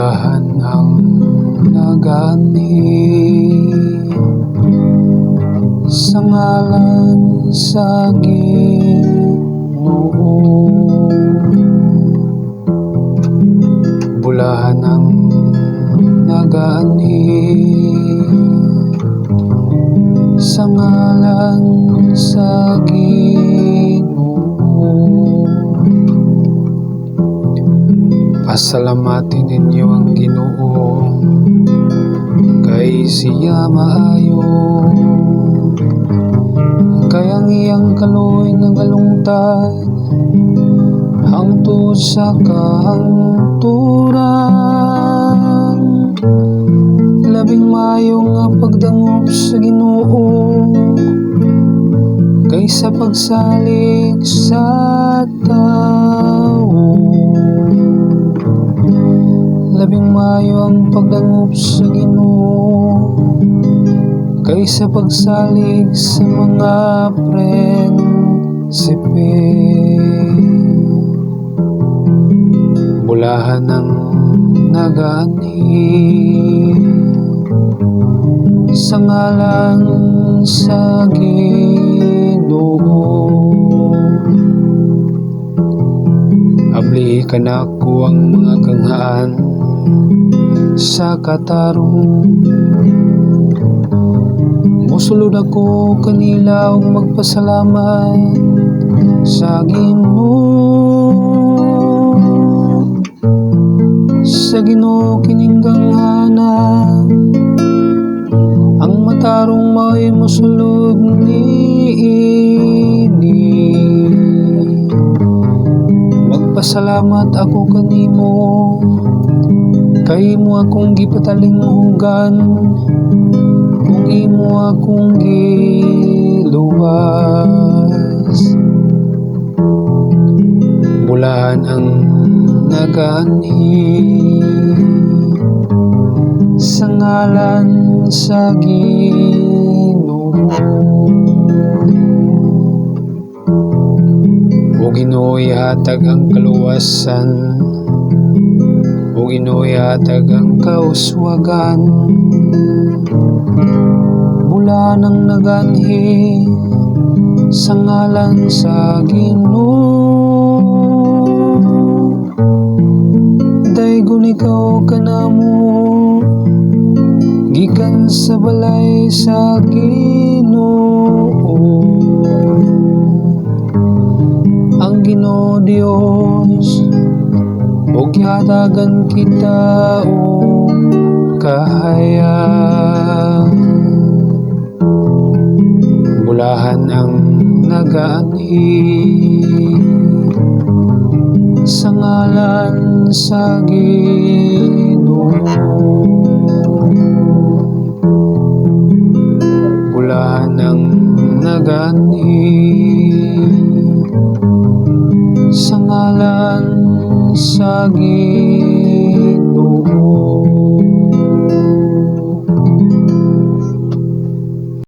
Bulahan ang nagani sa ngalan sa Ginoo. Pasalamatin ninyo ang Ginoo. Kay siya maayo. Kay ang iyang kaluoy ng galungtad hangtod sa kahangturan labing mayo nga pagdangop sa Ginoo kaysa pagsalig sa tao labing mayo ang pagdangop sa Ginoo. Kaysa pagsalig sa mga prinsipe bulahan ng nagani sa ngalan sa Ginoo. Abli ka na ko ang mga kanghaan sa katarong Musulod ako kanila og magpasalamat sa Ginoo. Sa Ginoo kining ang matarong may musulod niini Magpasalamat ako kanimo kay mo akong gipatalingugan kung imo akong giluwas. Bulan ang nagani sa ngalan sa Ginoo. O Ginoo'y hatag ang kaluwasan O Ginoo'y hatag ang kauswagan. Mula nang naganhi sa ngalan sa Ginoo. Daygon ikaw kanamo gikan sa balay sa Ginoo. Ang Ginoo Dios o gihatagan kita o kahaya bulahan ang nagaanhi sa ngalan sa Ginoo. Bulahan ang nagani sa ngalan sa Ginoo